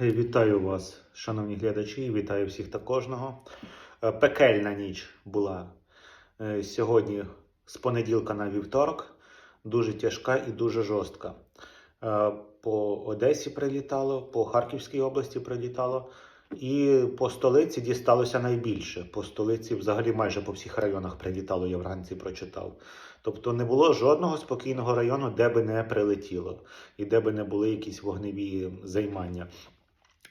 Вітаю вас, шановні глядачі, вітаю всіх та кожного. Е, Пекельна ніч була е, сьогодні з понеділка на вівторок. Дуже тяжка і дуже жорстка. Е, По Одесі прилітало, по Харківській області прилітало, і по столиці дісталося найбільше. По столиці, взагалі, майже по всіх районах прилітало, я вранці прочитав. Тобто не було жодного спокійного району, де би не прилетіло, і де би не були якісь вогневі займання.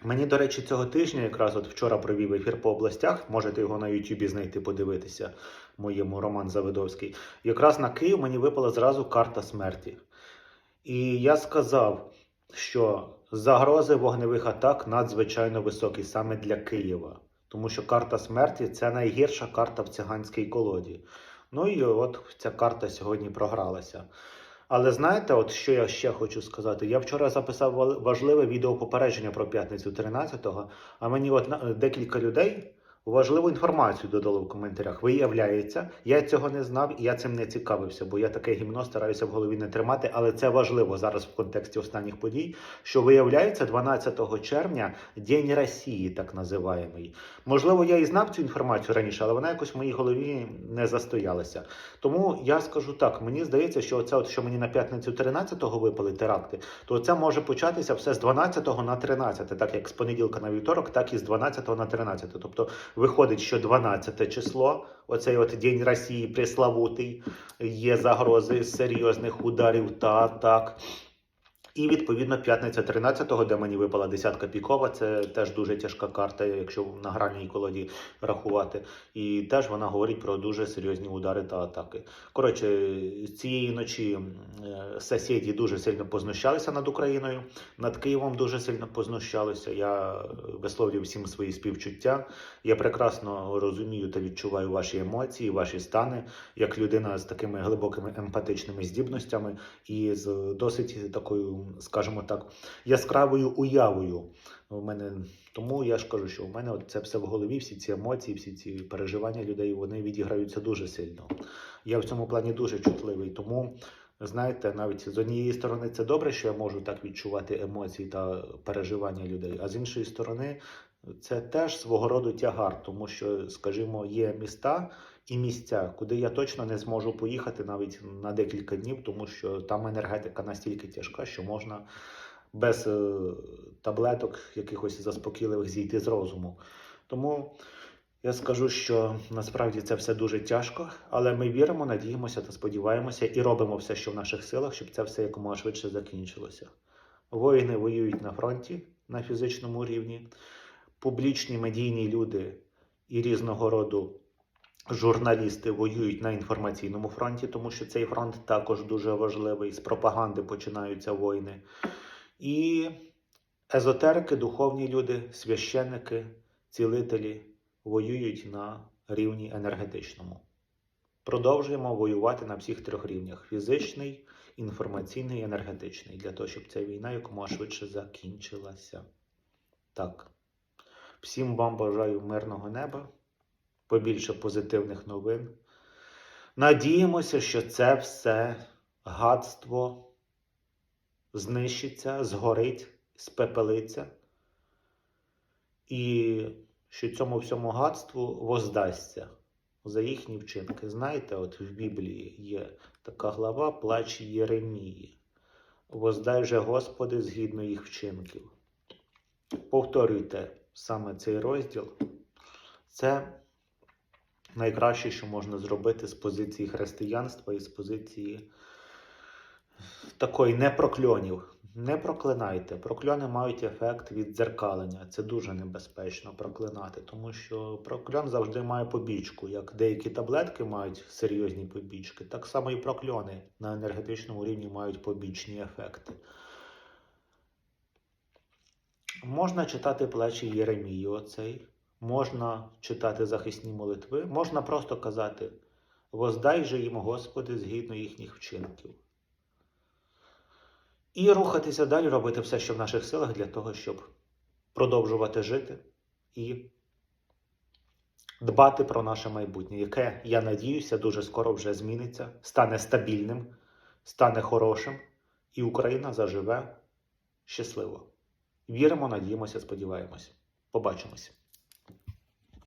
Мені, до речі, цього тижня, якраз от вчора провів ефір по областях, можете його на Ютубі знайти, подивитися, моєму Роман Завидовський. Якраз на Київ мені випала зразу карта смерті. І я сказав, що загрози вогневих атак надзвичайно високі саме для Києва. Тому що карта смерті це найгірша карта в циганській колоді. Ну і от ця карта сьогодні програлася. Але знаєте, от що я ще хочу сказати? Я вчора записав ва- важливе відео попередження про п'ятницю 13-го, а мені от декілька людей важливу інформацію додали в коментарях. Виявляється, я цього не знав і я цим не цікавився, бо я таке гімно стараюся в голові не тримати, але це важливо зараз в контексті останніх подій. Що виявляється, 12 червня День Росії, так називаємий. Можливо, я і знав цю інформацію раніше, але вона якось в моїй голові не застоялася. Тому я скажу так: мені здається, що оце, от, що мені на п'ятницю 13-го випали теракти, то це може початися все з 12 на 13, так як з понеділка на вівторок, так і з 12 на 13. Тобто виходить, що 12 число, оцей от День Росії пресловутий, є загрози серйозних ударів та атак. І відповідно п'ятниця 13-го, де мені випала десятка пікова, це теж дуже тяжка карта, якщо на гральній колоді рахувати. І теж вона говорить про дуже серйозні удари та атаки. Коротше, цієї ночі е, сусіди дуже сильно познущалися над Україною, над Києвом дуже сильно познущалися. Я висловлюю всім свої співчуття. Я прекрасно розумію та відчуваю ваші емоції, ваші стани, як людина з такими глибокими емпатичними здібностями і з досить такою, скажімо так, яскравою уявою. У мене тому я ж кажу, що у мене це все в голові, всі ці емоції, всі ці переживання людей, вони відіграються дуже сильно. Я в цьому плані дуже чутливий. Тому, знаєте, навіть з однієї сторони це добре, що я можу так відчувати емоції та переживання людей, а з іншої сторони, це теж свого роду тягар, тому що, скажімо, є міста і місця, куди я точно не зможу поїхати навіть на декілька днів, тому що там енергетика настільки тяжка, що можна без е, таблеток якихось заспокійливих зійти з розуму. Тому я скажу, що насправді це все дуже тяжко, але ми віримо, надіємося та сподіваємося і робимо все, що в наших силах, щоб це все якомога швидше закінчилося. Воїни воюють на фронті на фізичному рівні, публічні медійні люди і різного роду журналісти воюють на інформаційному фронті, тому що цей фронт також дуже важливий. З пропаганди починаються війни. І езотерики, духовні люди, священники, цілителі воюють на рівні енергетичному. Продовжуємо воювати на всіх трьох рівнях: фізичний, інформаційний і енергетичний, для того, щоб ця війна якомога швидше закінчилася. Так. Всім вам бажаю мирного неба, побільше позитивних новин. Надіємося, що це все гадство знищиться, згорить, спепелиться, і що цьому всьому гадству воздасться за їхні вчинки. Знаєте, от в Біблії є така глава Плач Єремії. Воздай же Господи згідно їх вчинків. Повторюйте саме цей розділ. Це найкраще, що можна зробити з позиції християнства і з позиції такої не прокльонів. Не проклинайте. Прокльони мають ефект віддзеркалення. Це дуже небезпечно проклинати, тому що прокльон завжди має побічку. Як деякі таблетки мають серйозні побічки, так само і прокльони на енергетичному рівні мають побічні ефекти. Можна читати плечі Єремії оцей, можна читати захисні молитви, можна просто казати: Воздай же їм, Господи, згідно їхніх вчинків. І рухатися далі, робити все, що в наших силах, для того, щоб продовжувати жити і дбати про наше майбутнє, яке, я надіюся, дуже скоро вже зміниться, стане стабільним, стане хорошим, і Україна заживе щасливо. Віримо, надіємося, сподіваємось. Побачимось.